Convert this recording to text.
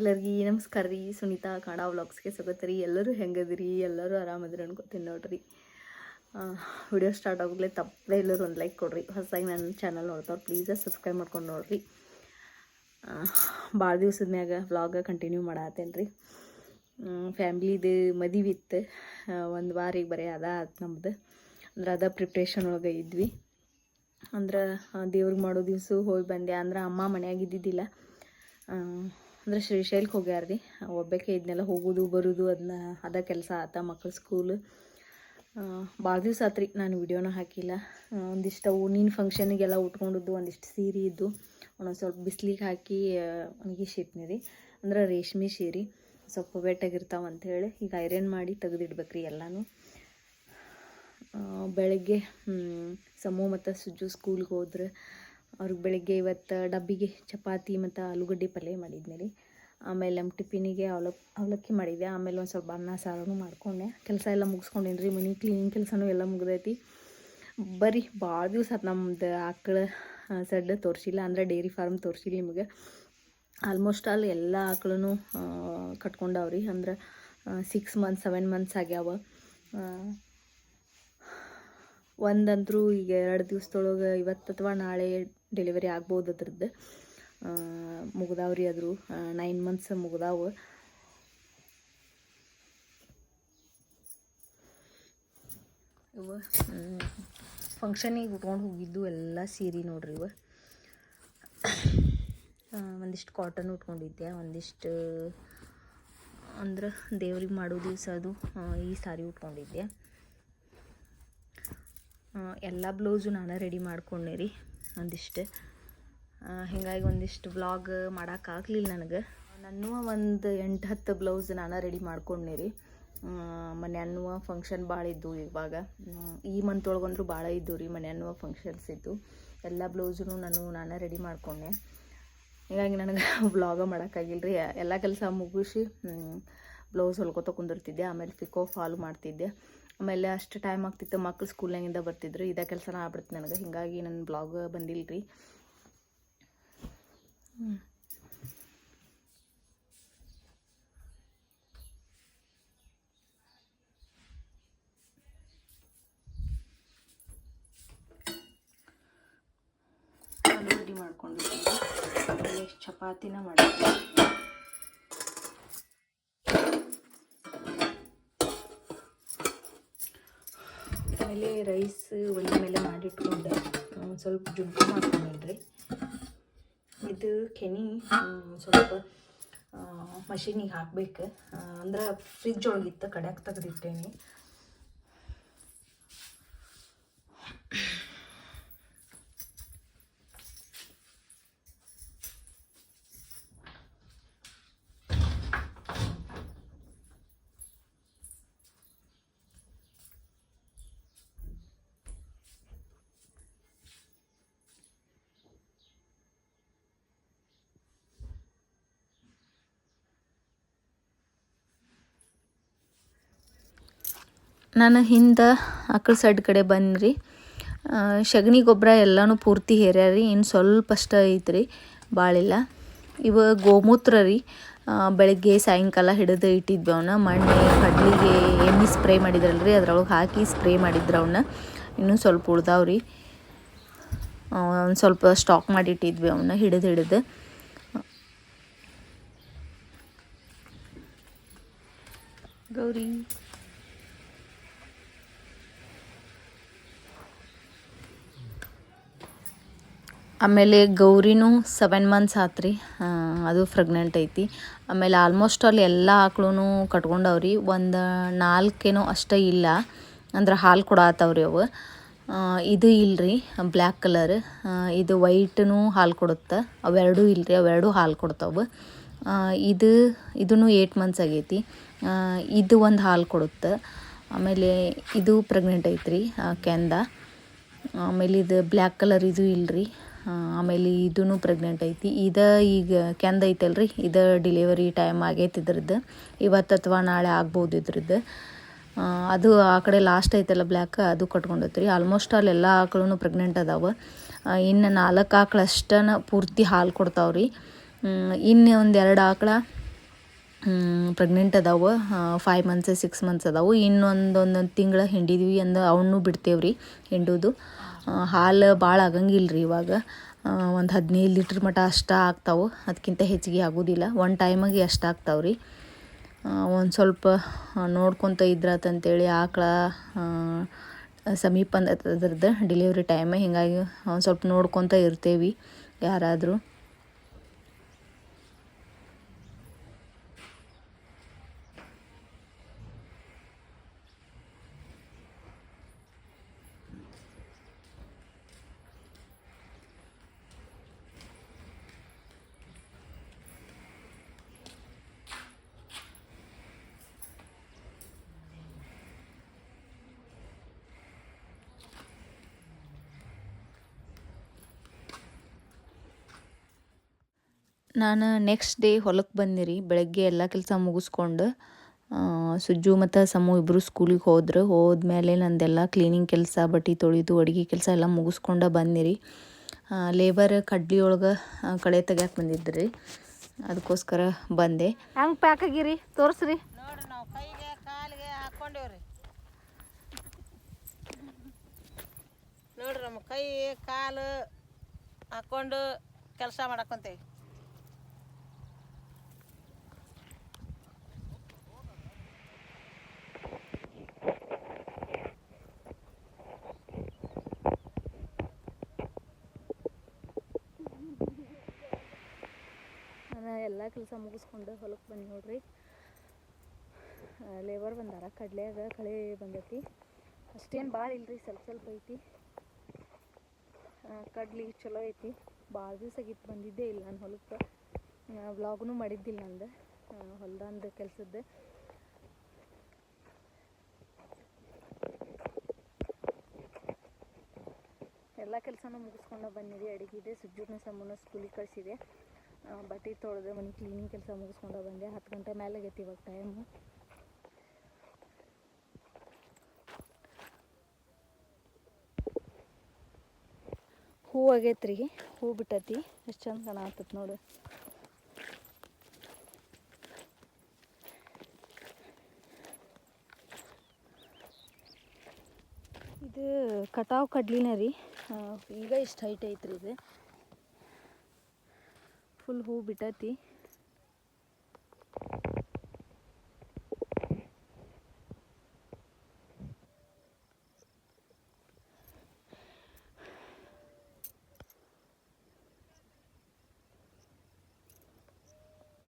ಎಲ್ಲರಿಗೂ ನಮಸ್ಕಾರ ರೀ. ಸುನೀತಾ ಕನ್ನಡ ವ್ಲಾಗ್ಸ್ಗೆ ಸ್ವಾಗತ ಎಲ್ಲರೂ ಹೆಂಗದಿರಿ? ಎಲ್ಲರೂ ಆರಾಮದ್ರಿ ಅನ್ಕೋತೀನಿ ನೋಡ್ರಿ. ವಿಡಿಯೋ ಸ್ಟಾರ್ಟ್ ಆಗೋಗ್ಲೇ ತಪ್ಪದೆ ಎಲ್ಲರೂ ಒಂದು ಲೈಕ್ ಕೊಡ್ರಿ. ಹೊಸದಾಗಿ ನನ್ನ ಚಾನಲ್ ನೋಡ್ತಾವ್ರು ಪ್ಲೀಸ್ ಸಬ್ಸ್ಕ್ರೈಬ್ ಮಾಡ್ಕೊಂಡು ನೋಡ್ರಿ. ಭಾಳ ದಿವ್ಸದ ಮ್ಯಾಗ ವ್ಲಾಗ ಕಂಟಿನ್ಯೂ ಮಾಡತ್ತೇನೆ ರೀ. ಫ್ಯಾಮ್ಲಿದು ಮದುವೆ ಇತ್ತು. ಒಂದು ವಾರಿಗೆ ಬರೀ ಅದ ಆತು ನಮ್ದು. ಅಂದ್ರೆ ಅದ ಪ್ರಿಪ್ರೇಷನ್ ಒಳಗೆ ಇದ್ವಿ. ಅಂದ್ರೆ ದೇವ್ರಿಗೆ ಮಾಡೋ ದಿವಸ ಹೋಗಿ ಬಂದೆ. ಅಂದ್ರೆ ಅಮ್ಮ ಮನ್ಯಾಗ ಇದ್ದಿದ್ದಿಲ್ಲ. ಅಂದ್ರೆ ಶ್ರೀಶೈಲಕ್ಕೆ ಹೋಗ್ಯಾರ ರೀ. ಒಬ್ಬಕ್ಕೆ ಇದನ್ನೆಲ್ಲ ಹೋಗೋದು, ಬರೋದು ಅದನ್ನ ಅದ ಕೆಲಸ ಆತ ಮಕ್ಕಳ ಸ್ಕೂಲ್ ಭಾಳ ದಿವಸ ಆತ್ರಿ ನಾನು ವಿಡಿಯೋನ ಹಾಕಿಲ್ಲ. ಒಂದಿಷ್ಟು ನೀನು ಫಂಕ್ಷನಿಗೆಲ್ಲ ಉಟ್ಕೊಂಡಿದ್ದು, ಒಂದಿಷ್ಟು ಸೀರೆ ಇದ್ದು, ಒಂದೊಂದು ಸ್ವಲ್ಪ ಬಿಸ್ಲಿಗೆ ಹಾಕಿ ಒಣಗಿ ಶೇಪ್ನಿ ರೀ. ಅಂದ್ರೆ ರೇಷ್ಮೆ ಸೀರೆ ಸ್ವಲ್ಪ ವೆಟ್ಟಾಗಿರ್ತಾವೆ ಅಂಥೇಳಿ ಈಗ ಐರನ್ ಮಾಡಿ ತೆಗೆದಿಡ್ಬೇಕ್ರಿ ಎಲ್ಲನೂ. ಬೆಳಗ್ಗೆ ಸಮೂ ಮತ್ತು ಸುಜ್ಜು ಸ್ಕೂಲ್ಗೆ ಹೋದ್ರೆ ಅವ್ರಿಗೆ ಬೆಳಗ್ಗೆ ಇವತ್ತು ಡಬ್ಬಿಗೆ ಚಪಾತಿ ಮತ್ತು ಆಲೂಗಡ್ಡೆ ಪಲ್ಯ ಮಾಡಿದ್ನಿ ರೀ. ಆಮೇಲೆ ನಮ್ಮ ಟಿಫಿನಿಗೆ ಅವಲಕ್ಕಿ ಅವಲಕ್ಕಿ ಮಾಡಿದ್ದೆ. ಆಮೇಲೆ ಒಂದು ಸ್ವಲ್ಪ ಅನ್ನ ಸಾರು ಮಾಡ್ಕೊಂಡೆ. ಕೆಲಸ ಎಲ್ಲ ಮುಗಿಸ್ಕೊಂಡೇನಿ ರೀ ಮನೆ ಕ್ಲೀನಿಂಗ್ ಕೆಲಸನೂ ಎಲ್ಲ ಮುಗ್ದೈತಿ. ಬರೀ ಭಾಳ ದಿವಸ ಆತು ನಮ್ದು ಆಕಳ ಸಡ್ಡು ತೋರಿಸಿಲ್ಲ, ಅಂದರೆ ಡೈರಿ ಫಾರ್ಮ್ ತೋರಿಸಿಲ್ಲ ನಿಮಗೆ. ಆಲ್ಮೋಸ್ಟ್ ಆಲ್ ಎಲ್ಲ ಆಕಳೂ ಕಟ್ಕೊಂಡವ್ರಿ. ಅಂದ್ರೆ ಸಿಕ್ಸ್ ಮಂತ್ಸ್ ಸೆವೆನ್ ಮಂತ್ಸ್ ಆಗ್ಯಾವ. ಒಂದಂತರೂ ಈಗ ಎರಡು ದಿವಸದೊಳಗೆ ಇವತ್ತು ಅಥವಾ ನಾಳೆ ಡೆಲಿವರಿ ಆಗ್ಬೋದು ಅದ್ರದ್ದು. ಮುಗ್ದಾವ್ರಿ ಅದ್ರು ನೈನ್ ಮಂತ್ಸ್ ಮುಗ್ದಾವು. ಇವ ಫಂಕ್ಷನಿಗೆ ಉಟ್ಕೊಂಡು ಹೋಗಿದ್ದು ಎಲ್ಲ ಸೀರೆ ನೋಡ್ರಿ ಇವ. ಒಂದಿಷ್ಟು ಕಾಟನ್ ಉಟ್ಕೊಂಡಿದ್ದೆ, ಒಂದಿಷ್ಟು, ಅಂದ್ರೆ ದೇವ್ರಿಗೆ ಮಾಡೋ ದಿವಸ ಅದು ಈ ಸಾರಿ ಉಟ್ಕೊಂಡಿದ್ದೆ. ಎಲ್ಲ ಬ್ಲೌಸು ನಾನು ರೆಡಿ ಮಾಡ್ಕೊಂಡೆ ರೀ, ಒಂದಿಷ್ಟು. ಹೀಗಾಗಿ ಒಂದಿಷ್ಟು ಬ್ಲಾಗ್ ಮಾಡೋಕ್ಕಾಗಲಿಲ್ಲ ನನಗೆ. ನಾನು ಒಂದು ಎಂಟು ಹತ್ತು ಬ್ಲೌಸ್ ನಾನು ರೆಡಿ ಮಾಡ್ಕೊಂಡೆ ರೀ. ಮನೆ ಅನ್ನುವ ಫಂಕ್ಷನ್ ಭಾಳ ಇದ್ದವು ಇವಾಗ. ಈ ಮಂತ್ ಒಳಗಂದ್ರೂ ಭಾಳ ಇದ್ದವು ರೀ ಮನೆ ಅನ್ನುವ ಫಂಕ್ಷನ್ಸ್ ಇದ್ದು ಎಲ್ಲ ಬ್ಲೌಸೂ ನಾನು ನಾನೇ ರೆಡಿ ಮಾಡ್ಕೊಂಡೆ. ಹೀಗಾಗಿ ನನಗೆ ವ್ಲಾಗ ಮಾಡೋಕ್ಕಾಗಿಲ್ಲ ರೀ. ಎಲ್ಲ ಕೆಲಸ ಮುಗಿಸಿ ಬ್ಲೌಸ್ ಹೊಲ್ಕೊತ ಕುಂದಿರ್ತಿದ್ದೆ. ಆಮೇಲೆ ಪಿಕೋ ಫಾಲ್ ಮಾಡ್ತಿದ್ದೆ. ಆಮೇಲೆ ಅಷ್ಟು ಟೈಮ್ ಆಗ್ತಿತ್ತು. ಮಕ್ಳು ಸ್ಕೂಲ್ನಾಗಿಂದ ಬರ್ತಿದ್ರು. ಇದೇ ಕೆಲಸನ ಆಗ್ಬಿಡ್ತು ನನಗೆ. ಹೀಗಾಗಿ ನನ್ನ ಬ್ಲಾಗ್ ಬಂದಿಲ್ಲ ರೀ ಆಲೂಗಡ್ಡೆ ಮಾಡ್ಕೊಂಡಿದ್ದೀನಿ. ಚಪಾತಿನ ಮಾಡಿದ್ದೆ ಆಮೇಲೆ ರೈಸ್ ಒಲೆ ಮೇಲೆ ಮಾಡಿಟ್ಕೊಂಡೆ ಒಂದು ಸ್ವಲ್ಪ ಜುಂಕು ಮಾಡ್ಕೊಂಡ್ರಿ ಇದು ಕೆನಿ ಸ್ವಲ್ಪ ಮಷೀನಿಗೆ ಹಾಕ್ಬೇಕು. ಅಂದ್ರೆ ಫ್ರಿಜ್ ಒಳಗಿತ್ತು ಕಡೆಯಾಗ ತೆಗೆದಿಟ್ಟೇನಿ. ನಾನು ಹಿಂದೆ ಆಕಳ ಸೈಡ್ ಕಡೆ ಬಂದ್ರಿ. ಸಗಣಿ ಗೊಬ್ಬರ ಎಲ್ಲನೂ ಪೂರ್ತಿ ಹೇರ್ಯಾರಿ ಇನ್ನು ಸ್ವಲ್ಪ ಅಷ್ಟ ಐತ್ರಿ ಭಾಳಿಲ್ಲ ಇವ ಗೋಮೂತ್ರ ರೀ ಬೆಳಗ್ಗೆ ಸಾಯಂಕಾಲ ಹಿಡಿದು ಇಟ್ಟಿದ್ವಿ ಅವನ್ನ ಮಣ್ಣೆ, ಕಡ್ಲಿಗೆ ಎಣ್ಣೆ ಸ್ಪ್ರೇ ಮಾಡಿದ್ರಲ್ರಿ, ಅದ್ರೊಳಗೆ ಹಾಕಿ ಸ್ಪ್ರೇ ಮಾಡಿದ್ರು ಅವನ್ನ ಇನ್ನೂ ಸ್ವಲ್ಪ ಉಳ್ದಾವ್ರಿ ಒಂದು ಸ್ವಲ್ಪ ಸ್ಟಾಕ್ ಮಾಡಿಟ್ಟಿದ್ವಿ ಅವನ್ನ ಹಿಡಿದು ಹಿಡಿದು. ಗೌರಿ. ಆಮೇಲೆ ಗೌರಿನೂ ಸೆವೆನ್ ಮಂತ್ಸ್ ಆತ್ರಿ. ಅದು ಪ್ರೆಗ್ನೆಂಟ್ ಐತಿ. ಆಮೇಲೆ ಆಲ್ಮೋಸ್ಟ್ ಅಲ್ಲಿ ಎಲ್ಲ ಆಕಳೂ ಕಟ್ಕೊಂಡವ್ರಿ. ಒಂದು ನಾಲ್ಕೇನೋ ಅಷ್ಟೇ ಇಲ್ಲ. ಅಂದ್ರೆ ಹಾಲು ಕೊಡತ್ತವ್ರಿ ಅವು. ಇದು ಇಲ್ರಿ ಬ್ಲ್ಯಾಕ್ ಕಲರ್ ಇದು ವೈಟ್ನು ಹಾಲು ಕೊಡುತ್ತೆ. ಅವೆರಡೂ ಇಲ್ರಿ, ಅವೆರಡೂ ಹಾಲು ಕೊಡ್ತಾವೆ. ಇದು ಇದೂ ಏಯ್ಟ್ ಮಂತ್ಸ್ ಆಗೈತಿ. ಇದು ಒಂದು ಹಾಲು ಕೊಡುತ್ತೆ. ಆಮೇಲೆ ಇದು ಪ್ರೆಗ್ನೆಂಟ್ ಐತ್ರಿ ಕೆಂದ. ಆಮೇಲೆ ಇದು ಬ್ಲ್ಯಾಕ್ ಕಲರ್ ಇದು ಇಲ್ರಿ. ಆಮೇಲೆ ಇದೂ ಪ್ರೆಗ್ನೆಂಟ್ ಐತಿ. ಇದು ಈಗ ಕೆಂದ ಐತಲ್ರಿ. ಇದು ಡಿಲಿವರಿ ಟೈಮ್ ಆಗೈತಿ ಇದ್ರದ್ದು ಇವತ್ತು ಅಥವಾ ನಾಳೆ ಆಗ್ಬೋದು ಇದ್ರದ್ದು ಅದು ಆ ಕಡೆ ಲಾಸ್ಟ್ ಐತಲ್ಲ ಬ್ಲ್ಯಾಕ್ ಅದು ಕಟ್ಕೊಂಡೈತ್ರಿ. ಆಲ್ಮೋಸ್ಟ್ ಆಲ್ ಎಲ್ಲ ಆಕಳು ಪ್ರೆಗ್ನೆಂಟ್ ಅದಾವೆ. ಇನ್ನು ನಾಲ್ಕು ಆಕಳು ಅಷ್ಟನ ಪೂರ್ತಿ ಹಾಲು ಕೊಡ್ತಾವ್ರಿ. ಇನ್ನು ಒಂದು ಎರಡು ಆಕಳ ಪ್ರೆಗ್ನೆಂಟ್ ಅದಾವೆ. ಫೈವ್ ಮಂತ್ಸ್ ಸಿಕ್ಸ್ ಮಂತ್ಸ್ ಅದಾವು. ಇನ್ನೊಂದು ಒಂದೊಂದು ತಿಂಗಳ ಹಿಂಡಿದ್ವಿ ಅಂದ ಅವನ್ನೂ ಬಿಡ್ತೇವೆ ರೀ ಹಿಂಡುದು. ಹಾಲು ಭಾಳ ಆಗಂಗಿಲ್ಲ ರೀ ಇವಾಗ ಒಂದು ಹದಿನೈದು ಲೀಟ್ರ್ ಮಟ ಅಷ್ಟ ಆಗ್ತಾವೆ. ಅದಕ್ಕಿಂತ ಹೆಚ್ಚಿಗೆ ಆಗೋದಿಲ್ಲ. ಒಂದು ಟೈಮಿಗೆ ಅಷ್ಟು ಆಗ್ತಾವೆ ರೀ ಒಂದು ಸ್ವಲ್ಪ ನೋಡ್ಕೊತ ಇದ್ರಾತಂತೇಳಿ ಆಕಳ ಸಮೀಪ ಅದ್ರದ್ದು ಡೆಲಿವರಿ ಟೈಮ್ ಹೀಗಾಗಿ ಒಂದು ಸ್ವಲ್ಪ ನೋಡ್ಕೊತ ಇರ್ತೇವೆ ಯಾರಾದರೂ. ನಾನು ನೆಕ್ಸ್ಟ್ ಡೇ ಹೊಲಕ್ಕೆ ಬಂದೆ ರೀ ಬೆಳಗ್ಗೆ ಎಲ್ಲ ಕೆಲಸ ಮುಗಿಸ್ಕೊಂಡು ಸುಜ್ಜು ಮತ್ತು ಸಮು ಇಬ್ಬರು ಸ್ಕೂಲಿಗೆ ಹೋದ್ರು. ಹೋದ್ಮೇಲೆ ನಂದೆಲ್ಲ ಕ್ಲೀನಿಂಗ್ ಕೆಲಸ ಬಟ್ಟೆ ತೊಳೆದು ಅಡುಗೆ ಕೆಲಸ ಎಲ್ಲ ಮುಗಿಸ್ಕೊಂಡು ಬಂದಿರಿ. ರೀ ಲೇಬರ್ ಕಡ್ಲಿ ಒಳಗೆ ಕಳೆ ತೆಗ್ಯಾಕೆ ಬಂದಿದ್ದು ರೀ ಅದಕ್ಕೋಸ್ಕರ ಬಂದೆ. ಹ್ಯಾಂಗೆ ಪ್ಯಾಕ್ ಆಗಿರಿ? ತೋರಿಸ್ರಿ. ನೋಡ್ರಿ ನಾವು ಕೈಗೆ ಕಾಲಿಗೆ ಹಾಕ್ಕೊಂಡೇವ್ರಿ ನೋಡ್ರಿ ನಮ್ಮ ಕೈ ಕಾಲು ಹಾಕ್ಕೊಂಡು ಕೆಲಸ ಮಾಡಕೊಂತೇವಿ ನಾನು ಎಲ್ಲ ಕೆಲಸ ಮುಗಿಸ್ಕೊಂಡು ಹೊಲಕ್ಕೆ ಬಂದು ನೋಡ್ರಿ. ಲೇಬರ್ ಬಂದಾರ ಕಡಲೆಯಾಗ ಕಳೆ ಬಂದೈತಿ. ಅಷ್ಟೇನು ಭಾಳ ಇಲ್ರಿ, ಸ್ವಲ್ಪ ಸ್ವಲ್ಪ ಐತಿ. ಕಡ್ಲೆ ಚಲೋ ಐತಿ. ಭಾಳ ದಿವಸ ಆಗಿತ್ತು ಬಂದಿದ್ದೇ ಇಲ್ಲ ನಾನು ಹೊಲಕ್ಕೆ. ವ್ಲಾಗ್ನು ಮಾಡಿದ್ದಿಲ್ಲ ನಂದು. ಹೊಲ್ದಂದು ಕೆಲಸದ್ದು. ಎಲ್ಲ ಕೆಲಸನೂ ಮುಗಿಸ್ಕೊಂಡು ಬಂದಿದೆ, ಅಡುಗೆದೆ ಸುಜ್ಜುನ ಸಮೂನ ಸ್ಕೂಲಿಗೆ ಕಳಿಸಿದೆ. ಬಟ್ಟೆ ತೊಳೆದು ಮನೆ ಕ್ಲೀನಿಂಗ್ ಕೆಲಸ ಮುಗಿಸ್ಕೊಂಡು ಬಂದೆ. ಹತ್ತು ಗಂಟೆ ಮೇಲೆ ಆಗೈತಿ ಇವಾಗ ಟೈಮು ಹೂ ಆಗೈತ್ರಿ. ಹೂ ಬಿಟ್ಟೈತಿ. ಎಷ್ಟು ಚಂದ ಕಾಣತ್ತತ್ ನೋಡು. ಇದು ಕಟಾವ್ ಕಡ್ಲಿನ ರೀ. ಈಗ ಇಷ್ಟು ಹೈಟ್ ಐತ್ರಿ ಇದು. ಫುಲ್ ಹೂ ಬಿಟ್ಟೈತಿ.